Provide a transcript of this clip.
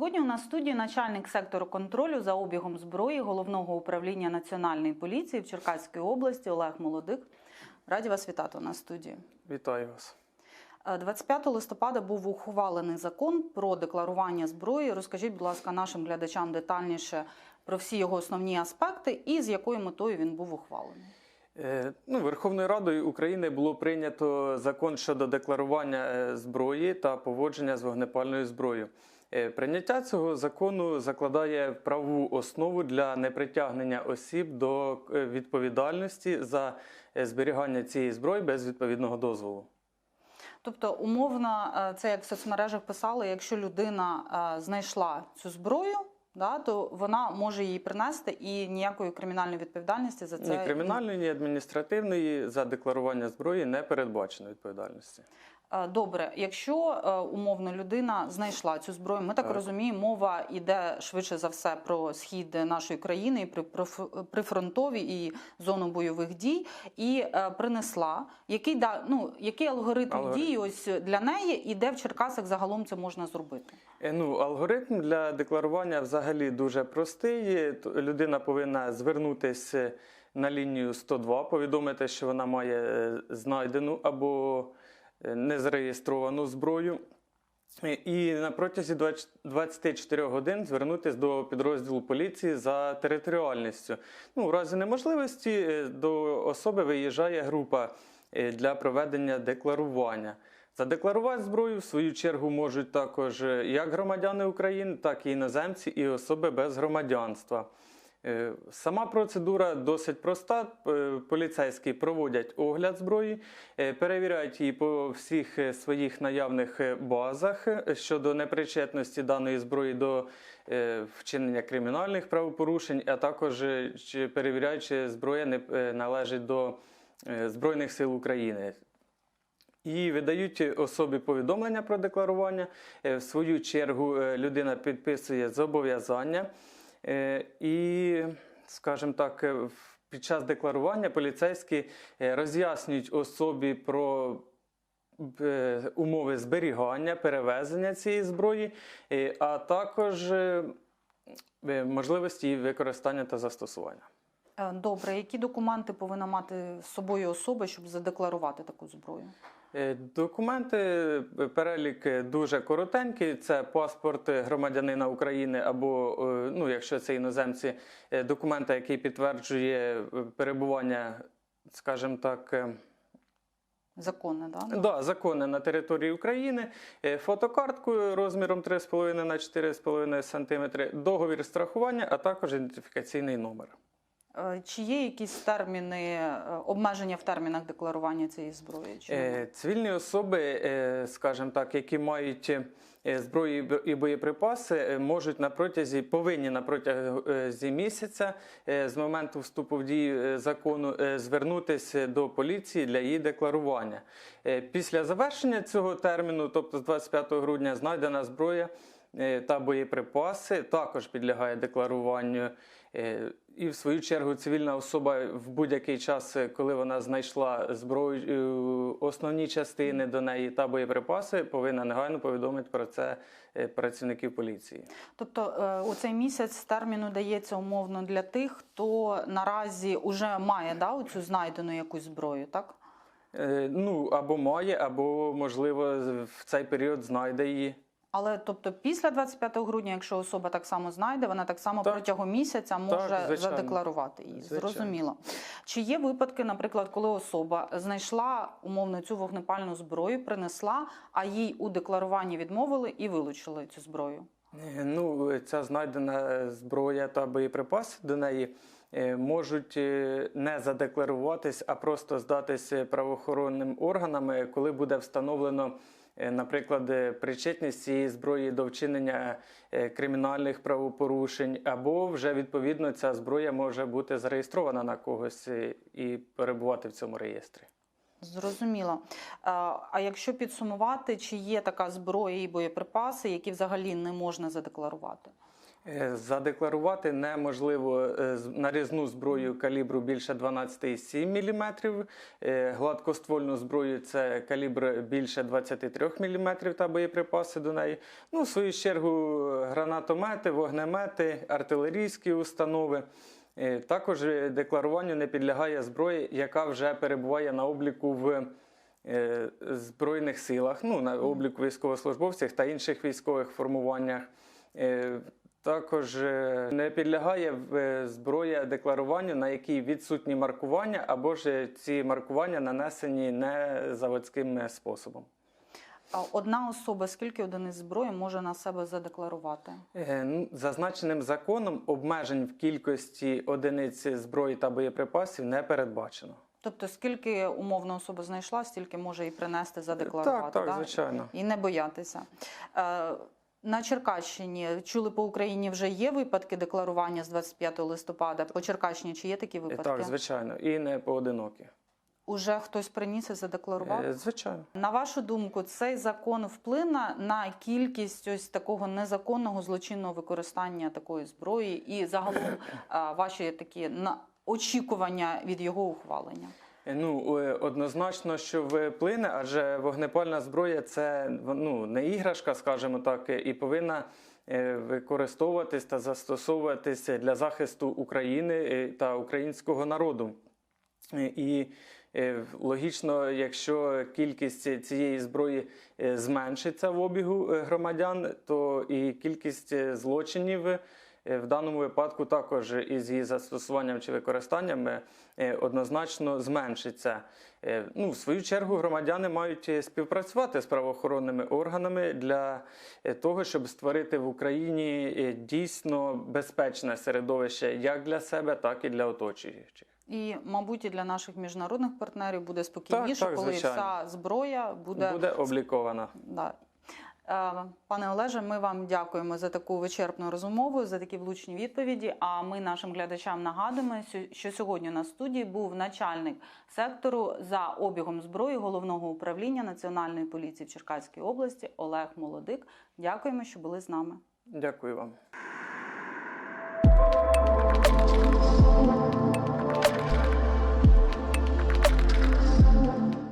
Сьогодні у нас в студії начальник сектору контролю за обігом зброї головного управління Національної поліції в Черкаській області Олег Молодик. Раді вас вітати у нас в студії. Вітаю вас. Е, 25 листопада був ухвалений закон про декларування зброї. Розкажіть, будь ласка, нашим глядачам детальніше про всі його основні аспекти і з якою метою він був ухвалений. Е, Ну, Верховною Радою України було прийнято закон щодо декларування е, зброї та поводження з вогнепальною зброєю. Е, Прийняття цього закону закладає правову основу для непритягнення осіб до е, відповідальності за е, зберігання цієї зброї без відповідного дозволу. Тобто, умовно, це як в соцмережах писали, якщо людина знайшла цю зброю, да, то вона може її принести і ніякої кримінальної відповідальності за це Ні кримінальної, ні адміністративної за декларування зброї не передбачено відповідальності. Е, Добре, якщо е, умовно людина знайшла цю зброю, ми так, Так. розуміємо, мова йде швидше за все про схід нашої країни, і при прифронтові і зону бойових дій, і е, принесла. Який да ну який алгоритм, Алгоритм. дій ось для неї, і де в Черкасах загалом це можна зробити? Ну, алгоритм для декларування взагалі дуже простий. Людина повинна звернутися на лінію 102, повідомити, що вона має знайдену або незареєстровану зброю. Е, І на протязі 24 годин звернутися до підрозділу поліції за територіальністю. Ну, у разі неможливості е, до особи виїжджає група е, для проведення декларування. Задекларувати зброю, в свою чергу, можуть також е, як громадяни України, так і іноземці і особи без громадянства. Е, Сама процедура досить проста. Поліцейські проводять огляд зброї, е, перевіряють її по всіх е, своїх наявних базах щодо непричетності даної зброї до вчинення кримінальних правопорушень, а також перевіряють, чи зброя не належить до Збройних сил України. І видають особі повідомлення про декларування. В свою чергу людина підписує зобов'язання. Е, І, скажімо так, е, під час декларування поліцейські е, роз'яснюють особі про умови зберігання, перевезення цієї зброї, а також можливості її використання та застосування. Добре, які документи повинна мати з собою особа, щоб задекларувати таку зброю? Е, Документи, е, перелік е, дуже коротенький. Це паспорт громадянина України або, ну, якщо це іноземці, документа, який підтверджує перебування, скажімо так, Законне, да? да, законне на території України, фотокартку розміром 3,5 на 4,5 см, договір страхування, а також ідентифікаційний номер. Е, Чи є якісь терміни, е, обмеження в термінах декларування цієї зброї? Чи Е. Цивільні особи, скажімо так, які мають зброю і боєприпаси, можуть на протязі повинні на протязі місяця з моменту вступу в дію закону звернутися до поліції для її декларування. Після завершення цього терміну, тобто з 25 грудня, знайдена зброя. Та боєприпаси також підлягає декларуванню. Е, І в свою чергу цивільна особа в будь-який час, е, коли вона знайшла зброю, е, основні частини до неї та боєприпаси, повинна негайно повідомити про це працівників поліції. Тобто у цей місяць терміну дається умовно для тих, хто наразі вже має да, цю знайдену якусь зброю, так? Ну або має, або можливо в цей період знайде її. Але тобто після 25 грудня, якщо особа так само знайде, вона так само Так. протягом місяця може звичайно. задекларувати її. Звичайно. Зрозуміло. Чи є випадки, наприклад, коли особа знайшла умовно цю вогнепальну зброю, принесла, а їй у декларуванні відмовили і вилучили цю зброю? Е, Ну, ця знайдена зброя та боєприпаси до неї е, можуть е, не задекларуватись, а просто здатися правоохоронним органам, коли буде встановлено, е, наприклад, е, причетність цієї зброї до вчинення е, кримінальних правопорушень, або вже відповідно ця зброя може бути зареєстрована на когось е, і перебувати в цьому реєстрі. Зрозуміло. Е, А якщо підсумувати, чи є така зброя і боєприпаси, які взагалі не можна задекларувати? Е, Задекларувати неможливо е, нарізну зброю калібру більше 12,7 мм, е, гладкоствольну зброю це калібр більше 23 мм та боєприпаси до неї. Ну, в свою чергу, гранатомети, вогнемети, артилерійські установи. Також декларуванню не підлягає зброя, яка вже перебуває на обліку в Збройних силах, ну, на обліку військовослужбовців та інших військових формуваннях. Також е, не підлягає е, зброя декларуванню, на якій відсутні маркування, або ж е, ці маркування нанесені не заводським способом. А Одна особа скільки одиниць зброї може на себе задекларувати? Ну, Зазначеним законом обмежень в кількості одиниць зброї та боєприпасів не передбачено. Тобто, скільки умовно особа знайшла, стільки може і принести задекларувати. Так, так, да? звичайно. І не боятися. На Черкащині чули по Україні вже є випадки декларування з 25 листопада. По Черкащині чи є такі Е, випадки? Так, звичайно, і не поодинокі. Уже хтось приніс і задекларував? Е, Звичайно. На вашу думку, цей закон вплине на кількість ось такого незаконного злочинного використання такої зброї і загалом ваші такі на очікування від його ухвалення? Е, Ну, е, однозначно, що вплине, адже вогнепальна зброя це ну, не іграшка, скажімо так, і повинна е, використовуватись та застосовуватися для захисту України та українського народу. І логічно, якщо кількість цієї зброї зменшиться в обігу громадян, то і кількість злочинів в даному випадку також із її застосуванням чи використанням е, е, однозначно зменшиться. Е, Ну, в свою чергу громадяни мають е, співпрацювати з правоохоронними органами для е, того, щоб створити в Україні е, дійсно безпечне середовище як для себе, так і для оточуючих. І, мабуть, і для наших міжнародних партнерів буде спокійніше, так, коли вся зброя буде, Буде облікована. Да. Е, пане Олеже, ми вам дякуємо за таку вичерпну розмову, за такі влучні відповіді. А ми нашим глядачам нагадуємо, що сьогодні на студії був начальник сектору за обігом зброї головного управління національної поліції в Черкаській області Олег Молодик. Дякуємо, що були з нами. Дякую вам.